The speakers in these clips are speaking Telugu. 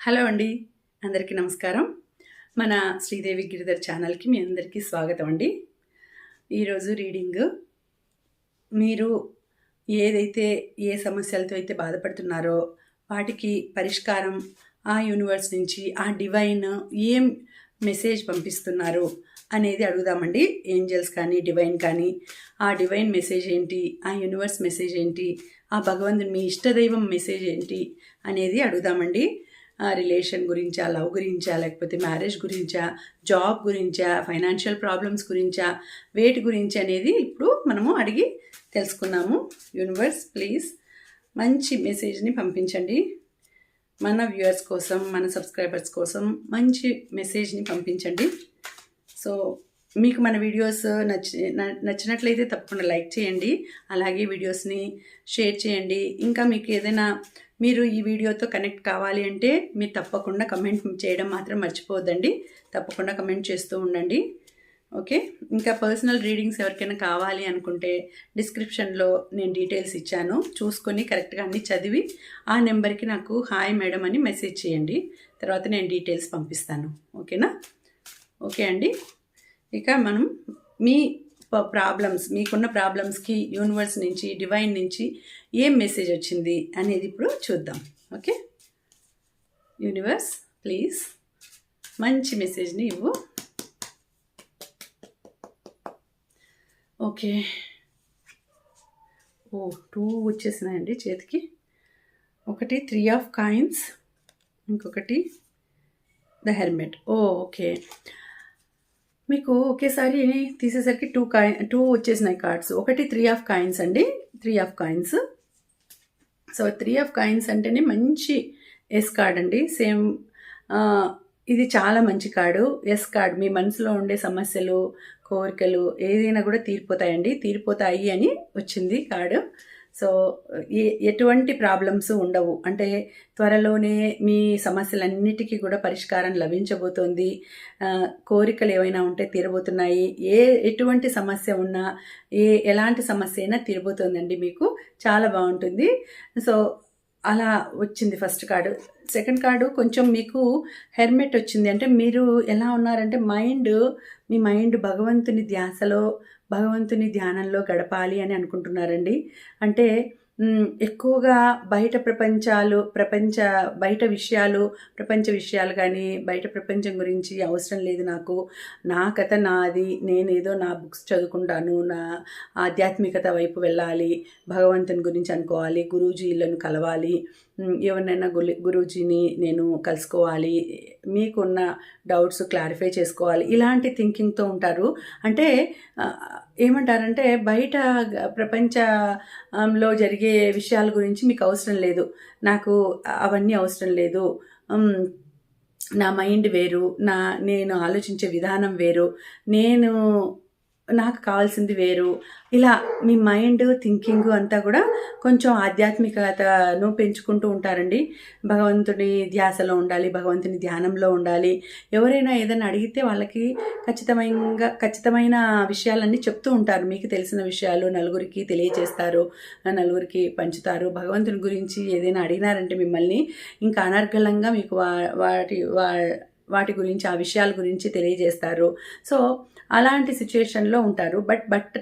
హలో అండి. అందరికీ నమస్కారం. మన శ్రీదేవి గిరిధర్ ఛానల్కి మీ అందరికీ స్వాగతం అండి. ఈరోజు రీడింగ్ మీరు ఏదైతే ఏ సమస్యలతో అయితే బాధపడుతున్నారో వాటికి పరిష్కారం ఆ యూనివర్స్ నుంచి ఆ డివైన్ ఏం మెసేజ్ పంపిస్తున్నారు అనేది అడుగుదామండి. ఏంజల్స్ కానీ డివైన్ కానీ ఆ డివైన్ మెసేజ్ ఏంటి ఆ యూనివర్స్ మెసేజ్ ఏంటి ఆ భగవంతుని మీ ఇష్టదైవం మెసేజ్ ఏంటి అనేది అడుగుదామండి. రిలేషన్ గురించా లవ్ గురించా లేకపోతే మ్యారేజ్ గురించా జాబ్ గురించా ఫైనాన్షియల్ ప్రాబ్లమ్స్ గురించా వేటి గురించి అనేది ఇప్పుడు మనము అడిగి తెలుసుకున్నాము యూనివర్స్ ప్లీజ్ మంచి మెసేజ్ని పంపించండి. మన వ్యూయర్స్ కోసం మన సబ్స్క్రైబర్స్ కోసం మంచి మెసేజ్ని పంపించండి. సో మీకు మన వీడియోస్ నచ్చి నచ్చినట్లయితే తప్పకుండా లైక్ చేయండి. అలాగే వీడియోస్ని షేర్ చేయండి. ఇంకా మీకు ఏదైనా మీరు ఈ వీడియోతో కనెక్ట్ కావాలి అంటే మీరు తప్పకుండా కమెంట్ చేయడం మాత్రం మర్చిపోవద్దండి. తప్పకుండా కమెంట్ చేస్తూ ఉండండి. ఓకే? ఇంకా పర్సనల్ రీడింగ్స్ ఎవరికైనా కావాలి అనుకుంటే డిస్క్రిప్షన్లో నేను డీటెయిల్స్ ఇచ్చాను. చూసుకొని కరెక్ట్గా అన్నీ చదివి ఆ నెంబర్కి నాకు హాయ్ మేడం అని మెసేజ్ చేయండి. తర్వాత నేను డీటెయిల్స్ పంపిస్తాను. ఓకేనా? ఓకే అండి. ఇక మనం మీ ప్రాబ్లమ్స్ మీకున్న ప్రాబ్లమ్స్కి యూనివర్స్ నుంచి డివైన్ నుంచి ఏం మెసేజ్ వచ్చింది అనేది ఇప్పుడు చూద్దాం ఓకే యూనివర్స్ ప్లీజ్ మంచి మెసేజ్ని ఇవ్వు. ఓకే ఓ టూ వచ్చేసినాయండి చేతికి. ఒకటి త్రీ ఆఫ్ కాయిన్స్ ఇంకొకటి ద హెల్మెట్ ఓ ఓకే మీకు ఒకేసారి తీసేసరికి టూ కాయిన్ టూ వచ్చేసినాయి కార్డ్స్ ఒకటి త్రీ ఆఫ్ కాయిన్స్ అండి. Three of coins so three of coins అంటేనే మంచి ఎస్ కార్డ్ అండి. సేమ్ ఇది చాలా మంచి కార్డు. ఎస్ కార్డ్ మీ మనసులో ఉండే సమస్యలు కోరికలు ఏదైనా కూడా తీరిపోతాయండి. తీరిపోతాయి అని వచ్చింది కార్డు. సో ఎటువంటి ప్రాబ్లమ్స్ ఉండవు. అంటే త్వరలోనే మీ సమస్యలన్నిటికీ కూడా పరిష్కారం లభించబోతోంది. కోరికలు ఏవైనా ఉంటే తీరబోతున్నాయి. ఏ ఎటువంటి సమస్య ఉన్నా ఏ ఎలాంటి సమస్య అయినా తీరబోతోందండి మీకు. చాలా బాగుంటుంది. సో అలా వచ్చింది ఫస్ట్ కార్డు. సెకండ్ కార్డు కొంచెం మీకు హెర్మెట్ వచ్చింది. అంటే మీరు ఎలా ఉన్నారంటే మైండ్ మీ మైండ్ భగవంతుని ధ్యాసలో భగవంతుని ధ్యానంలో గడపాలి అని అనుకుంటున్నారండి. అంటే ఎక్కువగా బయట ప్రపంచాలు ప్రపంచ బయట విషయాలు ప్రపంచ విషయాలు కానీ బయట ప్రపంచం గురించి అవసరం లేదు నాకు. నా కథ నాది నేనేదో నా బుక్స్ చదువుకుంటాను నా ఆధ్యాత్మికత వైపు వెళ్ళాలి భగవంతుని గురించి అనుకోవాలి గురూజీలను కలవాలి ఎవరినైనా గులి గురూజీని నేను కలుసుకోవాలి మీకున్న డౌట్స్ క్లారిఫై చేసుకోవాలి ఇలాంటి థింకింగ్తో ఉంటారు. అంటే ఏమంటారంటే బయట ప్రపంచంలో జరిగే విషయాల గురించి మీకు అవసరం లేదు. నాకు అవన్నీ అవసరం లేదు. నా మైండ్ వేరు నా నేను ఆలోచించే విధానం వేరు. నేను నాకు కావాల్సింది వేరు. ఇలా మీ మైండ్ థింకింగ్ అంతా కూడా కొంచెం ఆధ్యాత్మికతను పెంచుకుంటూ ఉంటారండి. భగవంతుని ధ్యాసలో ఉండాలి భగవంతుని ధ్యానంలో ఉండాలి. ఎవరైనా ఏదైనా అడిగితే వాళ్ళకి ఖచ్చితమైన ఖచ్చితమైన విషయాలన్నీ చెప్తూ ఉంటారు. మీకు తెలిసిన విషయాలు నలుగురికి తెలియజేస్తారు నలుగురికి పంచుతారు. భగవంతుని గురించి ఏదైనా అడిగినారంటే మిమ్మల్ని ఇంకా అనర్గళంగా మీకు వా వాటి వా వాటి గురించి ఆ విషయాల గురించి తెలియజేస్తారు. సో అలాంటి సిచ్యుయేషన్లో ఉంటారు. బట్ బట్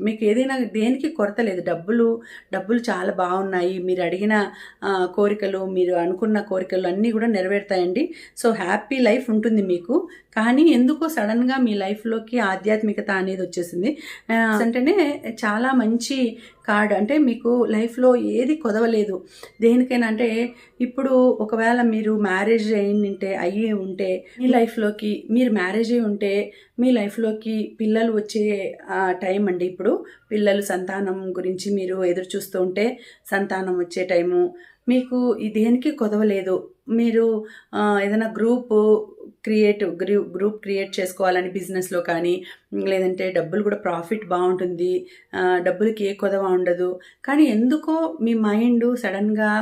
మీకు ఏదైనా దేనికి కొరత లేదు. డబ్బులు డబ్బులు చాలా బాగున్నాయి. మీరు అడిగిన కోరికలు మీరు అనుకున్న కోరికలు అన్నీ కూడా నెరవేరుతాయండి. సో హ్యాపీ లైఫ్ ఉంటుంది మీకు. కానీ ఎందుకో సడన్గా మీ లైఫ్లోకి ఆధ్యాత్మికత అనేది వచ్చేసింది. అంటేనే చాలా మంచి కార్డ్ అంటే మీకు లైఫ్లో ఏది కొదవలేదు. దేనికైనా అంటే ఇప్పుడు ఒకవేళ మీరు మ్యారేజ్ అయింటే అయ్యి ఉంటే మీ లైఫ్లోకి మీరు మ్యారేజ్ అయి ఉంటే మీ లైఫ్లోకి పిల్లలు వచ్చే టైం అండి ఇప్పుడు. పిల్లలు సంతానం గురించి మీరు ఎదురు చూస్తూ ఉంటే సంతానం వచ్చే టైము. మీకు దేనికి కొదవలేదు. మీరు ఏదైనా గ్రూపు క్రియేట్ గ్రూప్ క్రియేట్ చేసుకోవాలని బిజినెస్లో కానీ లేదంటే డబ్బులు కూడా ప్రాఫిట్ బాగుంటుంది. డబ్బులకి ఏ కొదవ ఉండదు. కానీ ఎందుకో మీ మైండ్ సడన్గా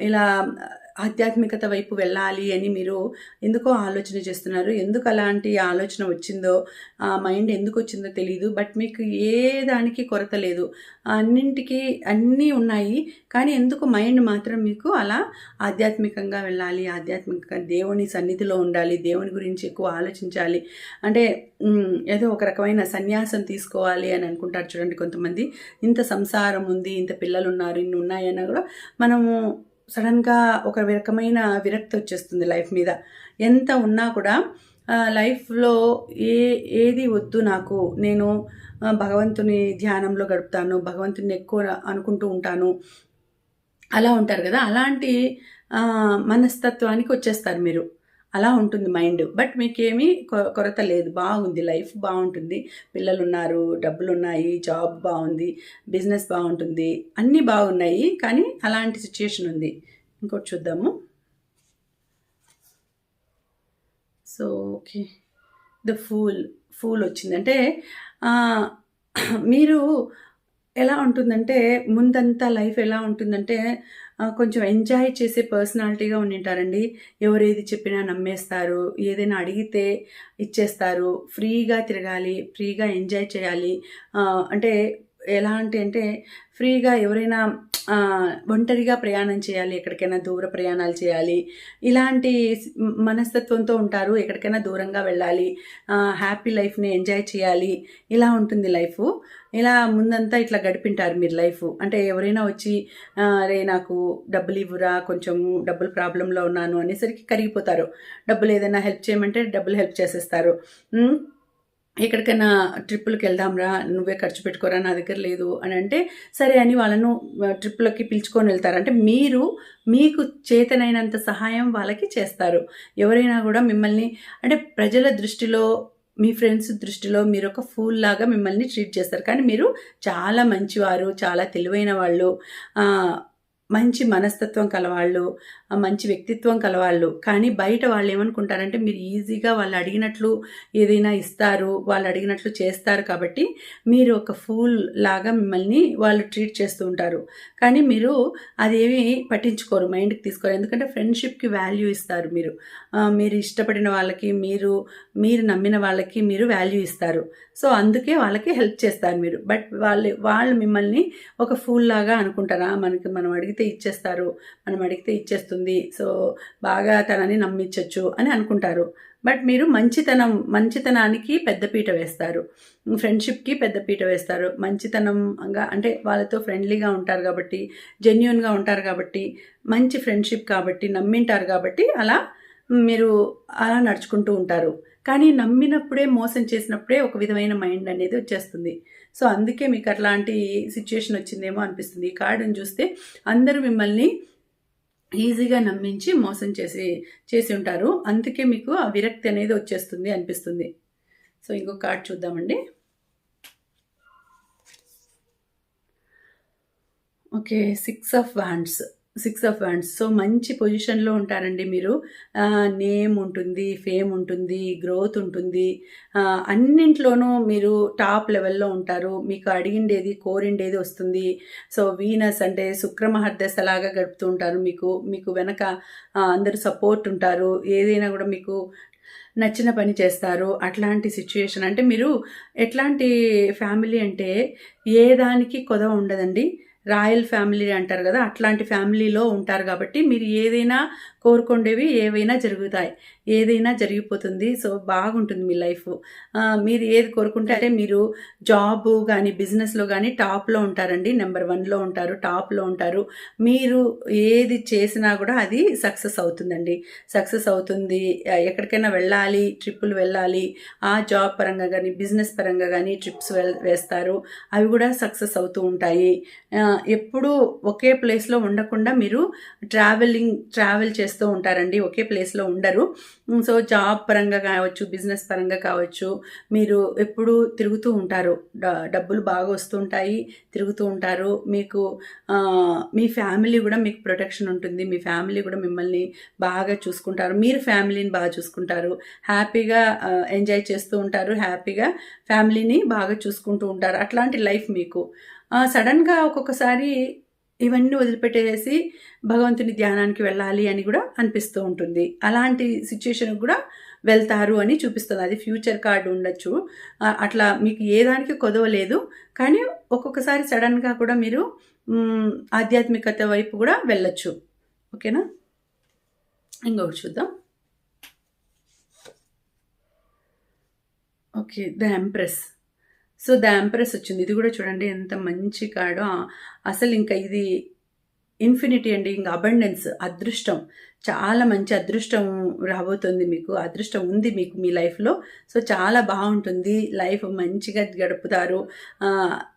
ఇలా ఆధ్యాత్మికత వైపు వెళ్ళాలి అని మీరు ఎందుకో ఆలోచన చేస్తున్నారు? ఎందుకు అలాంటి ఆలోచన వచ్చిందో ఆ మైండ్ ఎందుకు వచ్చిందో తెలియదు బట్ మీకు ఏ దానికి కొరత లేదు. అన్నింటికి అన్నీ ఉన్నాయి. కానీ ఎందుకు మైండ్ మాత్రం మీకు అలా ఆధ్యాత్మికంగా వెళ్ళాలి? ఆధ్యాత్మికంగా దేవుని సన్నిధిలో ఉండాలి. దేవుని గురించి ఎక్కువ ఆలోచించాలి. అంటే ఏదో ఒక రకమైన సన్యాసం తీసుకోవాలి అని అనుకుంటారు చూడండి కొంతమంది. ఇంత సంసారం ఉంది ఇంత పిల్లలు ఉన్నారు ఇన్ని ఉన్నాయన్నా కూడా మనము సడన్గా ఒక రకమైన విరక్తి వచ్చేస్తుంది లైఫ్ మీద. ఎంత ఉన్నా కూడా లైఫ్లో ఏ ఏది వద్దు నాకు. నేను భగవంతుని ధ్యానంలో గడుపుతాను భగవంతుని ఎక్కువ అనుకుంటూ ఉంటాను. అలా ఉంటారు కదా. అలాంటి మనస్తత్వానికి వచ్చేస్తారు మీరు. అలా ఉంటుంది మైండ్. బట్ మీకేమీ కొరత లేదు. బాగుంది. లైఫ్ బాగుంటుంది. పిల్లలు ఉన్నారు డబ్బులు ఉన్నాయి జాబ్ బాగుంది బిజినెస్ బాగుంటుంది. అన్నీ బాగున్నాయి. కానీ అలాంటి సిచ్యుయేషన్ ఉంది. ఇంకోటి చూద్దాము. So okay. The fool fool వచ్చింది. అంటే మీరు ఎలా ఉంటుందంటే ముందంతా లైఫ్ ఎలా ఉంటుందంటే కొంచెం ఎంజాయ్ చేసే పర్సనాలిటీగా ఉండింటారండి. ఎవరేది చెప్పినా నమ్మేస్తారు. ఏదైనా అడిగితే ఇచ్చేస్తారు. ఫ్రీగా తిరగాలి ఫ్రీగా ఎంజాయ్ చేయాలి. అంటే ఎలాంటి అంటే ఫ్రీగా ఎవరైనా ఒంటరిగా ప్రయాణం చేయాలి ఎక్కడికైనా దూర ప్రయాణాలు చేయాలి. ఇలాంటి మనస్తత్వంతో ఉంటారు ఎక్కడికైనా దూరంగా వెళ్ళాలి హ్యాపీ లైఫ్ని ఎంజాయ్ చేయాలి. ఇలా ఉంటుంది లైఫ్. ఇలా ముందంతా ఇట్లా గడిపింటారు మీరు లైఫ్. అంటే ఎవరైనా వచ్చి రే నాకు డబ్బులు ఇవ్వరా కొంచెం డబ్బులు ప్రాబ్లంలో ఉన్నాను అనేసరికి కరిగిపోతారు. డబ్బులు ఏదైనా హెల్ప్ చేయమంటే డబ్బులు హెల్ప్ చేసేస్తారు. ఎక్కడికైనా ట్రిప్పులకి వెళ్దాంరా నువ్వే ఖర్చు పెట్టుకోరా నా దగ్గర లేదు అని అంటే సరే అని వాళ్ళను ట్రిప్పులకి పిలుచుకొని వెళ్తారు. అంటే మీరు మీకు చేతనైనంత సహాయం వాళ్ళకి చేస్తారు. ఎవరైనా కూడా మిమ్మల్ని అంటే ప్రజల దృష్టిలో మీ ఫ్రెండ్స్ దృష్టిలో మీరు ఒక ఫూల్ లాగా మిమ్మల్ని ట్రీట్ చేస్తారు. కానీ మీరు చాలా మంచివారు చాలా తెలివైన వాళ్ళు మంచి మనస్తత్వం కలవాళ్ళు మంచి వ్యక్తిత్వం కలవాళ్ళు. కానీ బయట వాళ్ళు ఏమనుకుంటారంటే మీరు ఈజీగా వాళ్ళు అడిగినట్లు ఏదైనా ఇస్తారు వాళ్ళు అడిగినట్లు చేస్తారు కాబట్టి మీరు ఒక ఫూల్ లాగా మిమ్మల్ని వాళ్ళు ట్రీట్ చేస్తూ ఉంటారు. కానీ మీరు అదేమి పట్టించుకోరు మైండ్కి తీసుకోరు. ఎందుకంటే ఫ్రెండ్షిప్కి వాల్యూ ఇస్తారు మీరు. మీరు ఇష్టపడిన వాళ్ళకి మీరు మీరు నమ్మిన వాళ్ళకి మీరు వాల్యూ ఇస్తారు. సో అందుకే వాళ్ళకి హెల్ప్ చేస్తారు మీరు. బట్ వాళ్ళు వాళ్ళు మిమ్మల్ని ఒక ఫూల్ లాగా అనుకుంటారా? మనకి మనం అడిగితే ఇచ్చేస్తారు మనం అడిగితే ఇచ్చేస్తుంది సో బాగా తనని నమ్మించవచ్చు అని అనుకుంటారు. బట్ మీరు మంచితనం మంచితనానికి పెద్దపీట వేస్తారు. ఫ్రెండ్షిప్కి పెద్దపీట వేస్తారు. మంచితనంగా అంటే వాళ్ళతో ఫ్రెండ్లీగా ఉంటారు కాబట్టి జెన్యున్గా ఉంటారు కాబట్టి మంచి ఫ్రెండ్షిప్ కాబట్టి నమ్మింటారు కాబట్టి అలా మీరు అలా నడుచుకుంటూ ఉంటారు. కానీ నమ్మినప్పుడే మోసం చేసినప్పుడే ఒక విధమైన మైండ్ అనేది వచ్చేస్తుంది. సో అందుకే మీకు అట్లాంటి సిచ్యుయేషన్ వచ్చిందేమో అనిపిస్తుంది. ఈ కార్డును చూస్తే అందరూ మిమ్మల్ని ఈజీగా నమ్మించి మోసం చేసి చేసి ఉంటారు. అందుకే మీకు ఆ విరక్తి అనేది వచ్చేస్తుంది అనిపిస్తుంది. సో ఇంకో కార్డ్ చూద్దామండి. Okay six of wands six of hands so మంచి పొజిషన్లో ఉంటారండి మీరు. నేమ్ ఉంటుంది ఫేమ్ ఉంటుంది గ్రోత్ ఉంటుంది. అన్నింట్లోనూ మీరు టాప్ లెవెల్లో ఉంటారు. మీకు అడిగిండేది కోరిండేది వస్తుంది. సో వీనస్ అంటే శుక్రమహర్దశలాగా గడుపుతూ ఉంటారు మీకు. మీకు వెనక అందరూ సపోర్ట్ ఉంటారు. ఏదైనా కూడా మీకు నచ్చిన పని చేస్తారు. అట్లాంటి సిచ్యుయేషన్. అంటే మీరు ఎట్లాంటి ఫ్యామిలీ అంటే ఏ దానికి కొదవ ఉండదండి. రాయల్ ఫ్యామిలీ అంటారు కదా అట్లాంటి ఫ్యామిలీలో ఉంటారు కాబట్టి మీరు ఏదైనా కోరుకుండేవి ఏవైనా జరుగుతాయి. ఏదైనా జరిగిపోతుంది. సో బాగుంటుంది మీ లైఫ్. మీరు ఏది కోరుకుంటే అంటే మీరు జాబ్ కానీ బిజినెస్లో కానీ టాప్లో ఉంటారండి. నెంబర్ వన్లో ఉంటారు టాప్లో ఉంటారు. మీరు ఏది చేసినా కూడా అది సక్సెస్ అవుతుందండి. సక్సెస్ అవుతుంది. ఎక్కడికైనా వెళ్ళాలి ట్రిప్పులు వెళ్ళాలి. ఆ జాబ్ పరంగా కానీ బిజినెస్ పరంగా కానీ ట్రిప్స్ వేస్తారు. అవి కూడా సక్సెస్ అవుతూ ఉంటాయి. ఎప్పుడూ ఒకే ప్లేస్లో ఉండకుండా మీరు ట్రావెలింగ్ ట్రావెల్ చేస్తూ ఉంటారండి ఒకే ప్లేస్లో ఉండరు. సో జాబ్ పరంగా కావచ్చు బిజినెస్ పరంగా కావచ్చు మీరు ఎప్పుడూ తిరుగుతూ ఉంటారు. డబ్బులు బాగా వస్తుంటాయి తిరుగుతూ ఉంటారు. మీకు మీ ఫ్యామిలీ కూడా మీకు ప్రొటెక్షన్ ఉంటుంది. మీ ఫ్యామిలీ కూడా మిమ్మల్ని బాగా చూసుకుంటారు. మీరు ఫ్యామిలీని బాగా చూసుకుంటారు. హ్యాపీగా ఎంజాయ్ చేస్తూ ఉంటారు. హ్యాపీగా ఫ్యామిలీని బాగా చూసుకుంటూ ఉంటారు. అట్లాంటి లైఫ్ మీకు. సడన్గా ఒక్కొక్కసారి ఇవన్నీ వదిలిపెట్టేసి భగవంతుని ధ్యానానికి వెళ్ళాలి అని కూడా అనిపిస్తూ ఉంటుంది. అలాంటి సిచ్యుయేషన్ కూడా వెళ్తారు అని చూపిస్తుంది. అది ఫ్యూచర్ కార్డు ఉండొచ్చు. అట్లా మీకు ఏ దానికి కొదవలేదు కానీ ఒక్కొక్కసారి సడన్గా కూడా మీరు ఆధ్యాత్మికత వైపు కూడా వెళ్ళొచ్చు. ఓకేనా ఇంకొకటి చూద్దాం. Okay the empress so the empress వచ్చింది. ఇది కూడా చూడండి ఎంత మంచి కార్డు. అసలు ఇంకా ఇది ఇన్ఫినిటీ అండి. ఇంకా అబండెన్స్ అదృష్టం. చాలా మంచి అదృష్టం రాబోతుంది మీకు. అదృష్టం ఉంది మీకు మీ లైఫ్లో. సో చాలా బాగుంటుంది. లైఫ్ మంచిగా గడుపుతారు.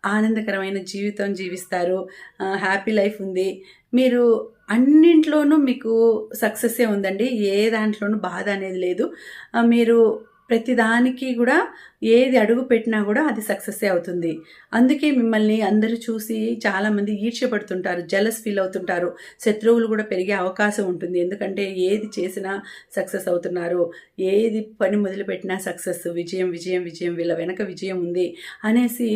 ఆనందకరమైన జీవితం జీవిస్తారు. హ్యాపీ లైఫ్ ఉంది. మీరు అన్నింట్లోనూ మీకు సక్సెస్సే ఉందండి. ఏ దాంట్లోనూ బాధ అనేది లేదు. మీరు ప్రతిదానికి కూడా ఏది అడుగు పెట్టినా కూడా అది సక్సెస్సే అవుతుంది. అందుకే మిమ్మల్ని అందరూ చూసి చాలామంది ఈర్ష్యపడుతుంటారు జలస్ ఫీల్ అవుతుంటారు. శత్రువులు కూడా పెరిగే అవకాశం ఉంటుంది. ఎందుకంటే ఏది చేసినా సక్సెస్ అవుతున్నారు. ఏది పని మొదలుపెట్టినా సక్సెస్ విజయం విజయం విజయం వీళ్ళ వెనక విజయం ఉంది అనేసి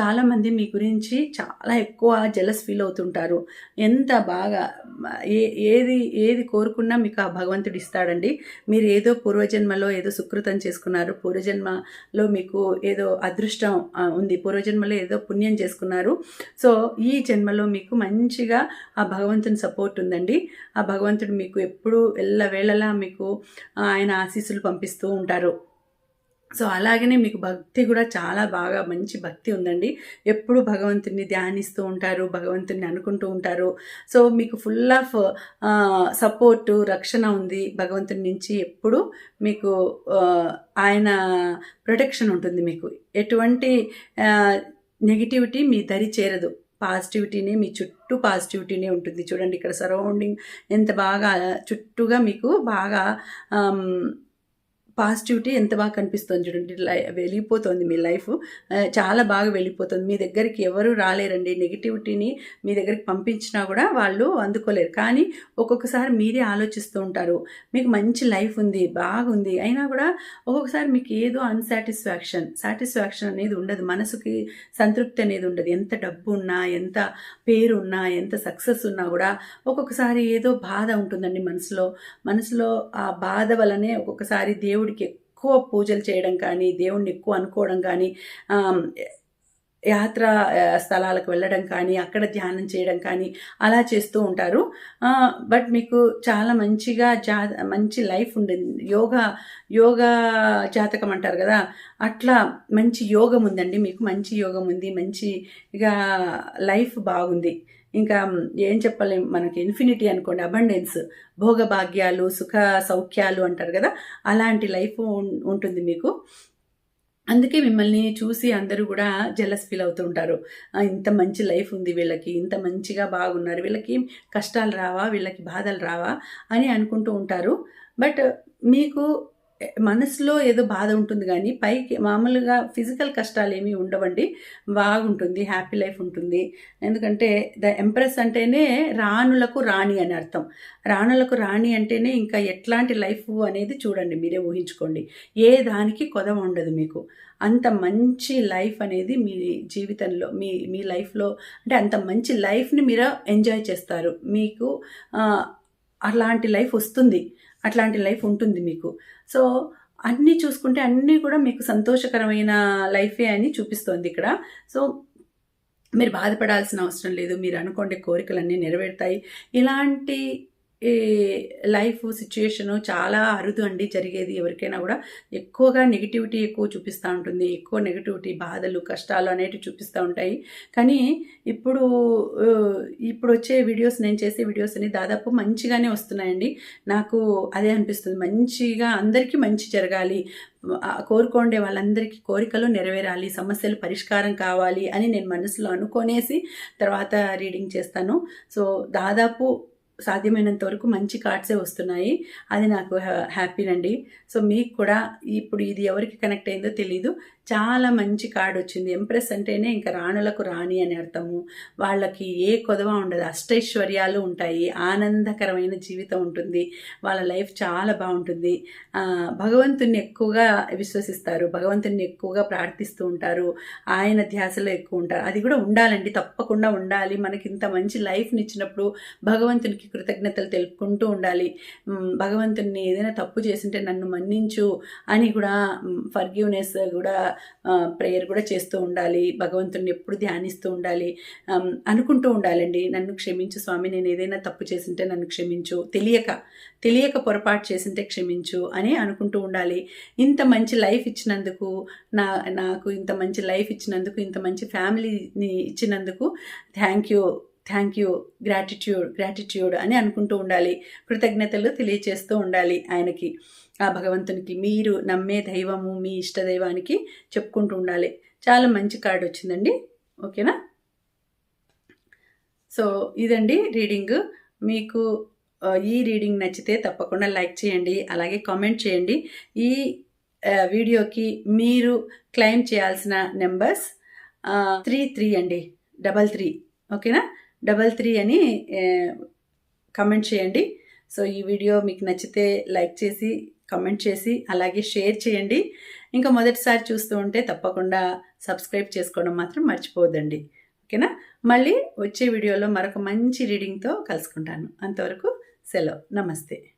చాలామంది మీ గురించి చాలా ఎక్కువ జలస్ ఫీల్ అవుతుంటారు. ఎంత బాగా ఏ ఏది ఏది కోరుకున్నా మీకు ఆ భగవంతుడు ఇస్తాడండి. మీరు ఏదో పూర్వజన్మలో ఏదో సుకృతం చేసుకున్నారు పూర్వజన్మలో మీకు ఏదో అదృష్టం ఉంది పూర్వజన్మలో ఏదో పుణ్యం చేసుకున్నారు. సో ఈ జన్మలో మీకు మంచిగా ఆ భగవంతుని సపోర్ట్ ఉందండి. ఆ భగవంతుడు మీకు ఎప్పుడు ఎల్లవేళలా మీకు ఆయన ఆశీస్సులు పంపిస్తూ ఉంటారు. సో అలాగనే మీకు భక్తి కూడా చాలా బాగా మంచి భక్తి ఉందండి. ఎప్పుడు భగవంతుని ధ్యానిస్తూ ఉంటారు భగవంతుని అనుకుంటూ ఉంటారు. సో మీకు ఫుల్ ఆఫ్ సపోర్టు రక్షణ ఉంది. భగవంతుని నుంచి ఎప్పుడు మీకు ఆయన ప్రొటెక్షన్ ఉంటుంది మీకు. ఎటువంటి నెగిటివిటీ మీ దరి చేరదు. పాజిటివిటీనే మీ చుట్టూ పాజిటివిటీనే ఉంటుంది. చూడండి ఇక్కడ సరౌండింగ్ ఎంత బాగా చుట్టూగా మీకు బాగా పాజిటివిటీ ఎంత బాగా కనిపిస్తుంది చూడండి. లై వెళ్ళిపోతుంది మీ లైఫ్. చాలా బాగా వెళ్ళిపోతుంది మీ దగ్గరికి ఎవరు రాలేరండి. నెగిటివిటీని మీ దగ్గరికి పంపించినా కూడా వాళ్ళు అందుకోలేరు. కానీ ఒక్కొక్కసారి మీరే ఆలోచిస్తూ ఉంటారు. మీకు మంచి లైఫ్ ఉంది బాగుంది. అయినా కూడా ఒక్కొక్కసారి మీకు ఏదో అన్సాటిస్ఫాక్షన్ సాటిస్ఫాక్షన్ అనేది ఉండదు. మనసుకి సంతృప్తి అనేది ఉండదు. ఎంత డబ్బు ఉన్నా ఎంత పేరు ఉన్నా ఎంత సక్సెస్ ఉన్నా కూడా ఒక్కొక్కసారి ఏదో బాధ ఉంటుందండి మనసులో. మనసులో ఆ బాధ వలనే ఒక్కొక్కసారి దేవుడు దేవుడికి ఎక్కువ పూజలు చేయడం కానీ దేవుణ్ణి ఎక్కువ అనుకోవడం కానీ యాత్ర స్థలాలకు వెళ్ళడం కానీ అక్కడ ధ్యానం చేయడం కానీ అలా చేస్తూ ఉంటారు. బట్ మీకు చాలా మంచిగా జా మంచి లైఫ్ ఉండింది యోగా యోగా జాతకం అంటారు కదా అట్లా మంచి యోగం ఉందండి. మీకు మంచి యోగం ఉంది. మంచిగా లైఫ్ బాగుంది. ఇంకా ఏం చెప్పలేం. మనకి ఇన్ఫినిటీ అనుకోండి అబండెన్స్ భోగభాగ్యాలు సుఖ సౌఖ్యాలు అంటారు కదా అలాంటి లైఫ్ ఉంటుంది మీకు. అందుకే మిమ్మల్ని చూసి అందరూ కూడా జలస్ ఫీల్ అవుతుంటారు ఇంత మంచి లైఫ్ ఉంది వీళ్ళకి ఇంత మంచిగా బాగున్నారు వీళ్ళకి కష్టాలు రావా వీళ్ళకి బాధలు రావా అని అనుకుంటూ ఉంటారు. బట్ మీకు మనసులో ఏదో బాధ ఉంటుంది కానీ పైకి మామూలుగా ఫిజికల్ కష్టాలు ఏమీ ఉండవండి. బాగుంటుంది హ్యాపీ లైఫ్ ఉంటుంది. ఎందుకంటే ద ఎంప్రెస్ అంటేనే రాణులకు రాణి అని అర్థం. రాణులకు రాణి అంటేనే ఇంకా ఎట్లాంటి లైఫ్ అనేది చూడండి మీరే ఊహించుకోండి. ఏ దానికి కొదవ ఉండదు మీకు. అంత మంచి లైఫ్ అనేది మీ జీవితంలో మీ మీ లైఫ్లో అంటే అంత మంచి లైఫ్ని మీరు ఎంజాయ్ చేస్తారు. మీకు అలాంటి లైఫ్ వస్తుంది. అట్లాంటి లైఫ్ ఉంటుంది మీకు. సో అన్నీ చూసుకుంటే అన్నీ కూడా మీకు సంతోషకరమైన లైఫే అని చూపిస్తోంది ఇక్కడ. సో మీరు బాధపడాల్సిన అవసరం లేదు. మీరు అనుకోండి కోరికలన్నీ నెరవేరుతాయి. ఇలాంటి ఈ లైఫ్ సిచ్యుయేషను చాలా అరుదు అండి జరిగేది ఎవరికైనా కూడా. ఎక్కువగా నెగిటివిటీ ఎక్కువ చూపిస్తూ ఉంటుంది. ఎక్కువ నెగిటివిటీ బాధలు కష్టాలు అనేటివి చూపిస్తూ ఉంటాయి. కానీ ఇప్పుడు ఇప్పుడు వచ్చే వీడియోస్ నేను చేసే వీడియోస్ అని దాదాపు మంచిగానే వస్తున్నాయండి. నాకు అదే అనిపిస్తుంది. మంచిగా అందరికీ మంచి జరగాలి. కోరుకోండే వాళ్ళందరికీ కోరికలు నెరవేరాలి. సమస్యలు పరిష్కారం కావాలి అని నేను మనసులో అనుకొనేసి తర్వాత రీడింగ్ చేస్తాను. సో దాదాపు సాధ్యమైనంత వరకు మంచి కార్డ్సే వస్తున్నాయి. అది నాకు హ్యా- హ్యాపీనండి సో మీకు కూడా ఇప్పుడు ఇది ఎవరికి కనెక్ట్ అయిందో తెలీదు. చాలా మంచి కార్డు వచ్చింది. ఎంప్రెస్ అంటేనే ఇంకా రాణులకు రాణి అని అర్థము. వాళ్ళకి ఏ కొదవ ఉండదు. అష్టైశ్వర్యాలు ఉంటాయి. ఆనందకరమైన జీవితం ఉంటుంది. వాళ్ళ లైఫ్ చాలా బాగుంటుంది. భగవంతుణ్ణి ఎక్కువగా విశ్వసిస్తారు. భగవంతుణ్ణి ఎక్కువగా ప్రార్థిస్తూ ఉంటారు. ఆయన ధ్యాసలో ఎక్కువ ఉంటారు. అది కూడా ఉండాలండి. తప్పకుండా ఉండాలి. మనకి ఇంత మంచి లైఫ్ని ఇచ్చినప్పుడు భగవంతునికి కృతజ్ఞతలు తెలుపుకుంటూ ఉండాలి. మ్, భగవంతుణ్ణి ఏదైనా తప్పు చేసింటే నన్ను మన్నించు అని కూడా ఫర్గ్యూనెస్ కూడా ప్రేయర్ కూడా చేస్తూ ఉండాలి భగవంతుడిని ఎప్పుడు ధ్యానిస్తూ ఉండాలి అనుకుంటూ ఉండాలండి. నన్ను క్షమించు స్వామి నేను ఏదైనా తప్పు చేసింటే నన్ను క్షమించు తెలియక తెలియక పొరపాటు చేసింటే క్షమించు అని అనుకుంటూ ఉండాలి. ఇంత మంచి లైఫ్ ఇచ్చినందుకు నా నాకు ఇంత మంచి లైఫ్ ఇచ్చినందుకు ఇంత మంచి ఫ్యామిలీని ఇచ్చినందుకు thank you thank you gratitude gratitude అని అనుకుంటూ ఉండాలి. కృతజ్ఞతలు తెలియచేస్తూ ఉండాలి ఆయనకి. ఆ భగవంతునికి మీరు నమ్మే దైవము మీ ఇష్ట దైవానికి చెప్పుకుంటూ ఉండాలి. చాలా మంచి కార్డు వచ్చిందండి. ఓకేనా? సో ఇదండి రీడింగ్. మీకు ఈ రీడింగ్ నచ్చితే తప్పకుండా లైక్ చేయండి అలాగే కామెంట్ చేయండి. ఈ వీడియోకి మీరు క్లెయిమ్ చేయాల్సిన నెంబర్స్ త్రీ త్రీ అండి డబల్ త్రీ. ఓకేనా? డబల్ త్రీ అని కమెంట్ చేయండి. సో ఈ వీడియో మీకు నచ్చితే లైక్ చేసి కమెంట్ చేసి అలాగే షేర్ చేయండి. ఇంకా మొదటిసారి చూస్తూ ఉంటే తప్పకుండా సబ్స్క్రైబ్ చేసుకోవడం మాత్రం మర్చిపోదండి ఓకేనా? మళ్ళీ వచ్చే వీడియోలో మరొక మంచి రీడింగ్తో కలుసుకుంటాను. అంతవరకు సెలవు. నమస్తే.